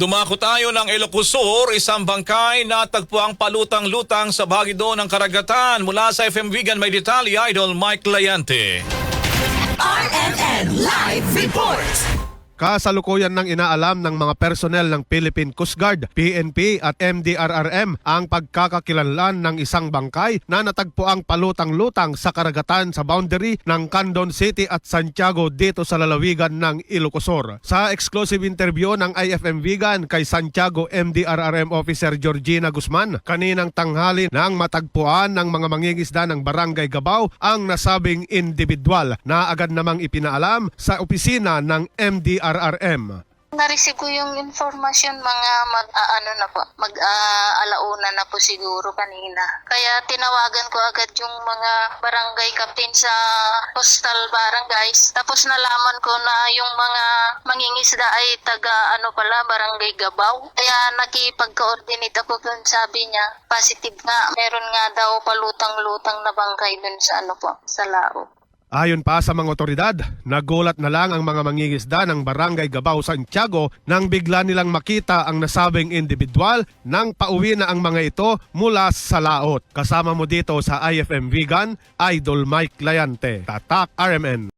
Dumako tayo ng Ilocosur, isang bangkay na tagpuang palutang-lutang sa bahagi ng karagatan. Mula sa FM Vegan may detalye, Idol Mike Layante. RMN Live Report. Kasalukuyan ng inaalam ng mga personnel ng Philippine Coast Guard, PNP at MDRRM ang pagkakakilanlan ng isang bangkay na natagpuang palutang-lutang sa karagatan sa boundary ng Candon City at Santiago dito sa lalawigan ng Ilocosur. Sa exclusive interview ng IFM Vegan kay Santiago MDRRM Officer Georgina Guzman, kaninang tanghali nang matagpuan ng mga mangingisda ng Barangay Gabao ang nasabing individual na agad namang ipinaalam sa opisina ng MDRRM. Na-receive ko yung information mga mag ah, ano na po, mag ah, alauna na po siguro kanina. Kaya tinawagan ko agad yung mga barangay captain sa coastal barangays. Tapos nalaman ko na yung mga mangingisda ay taga ano pala, barangay Gabaw. Kaya nakipag-coordinate ako dun, sabi niya, positive nga. Meron nga daw palutang-lutang na bangkay dun sa ano po, sa Lao. Ayon pa sa mga otoridad, nagulat na lang ang mga mangingisda ng Barangay Gabao, Santiago nang bigla nilang makita ang nasabing individual nang pauwi na ang mga ito mula sa laot. Kasama mo dito sa IFM Vegan, Idol Mike Layante, Tatak RMN.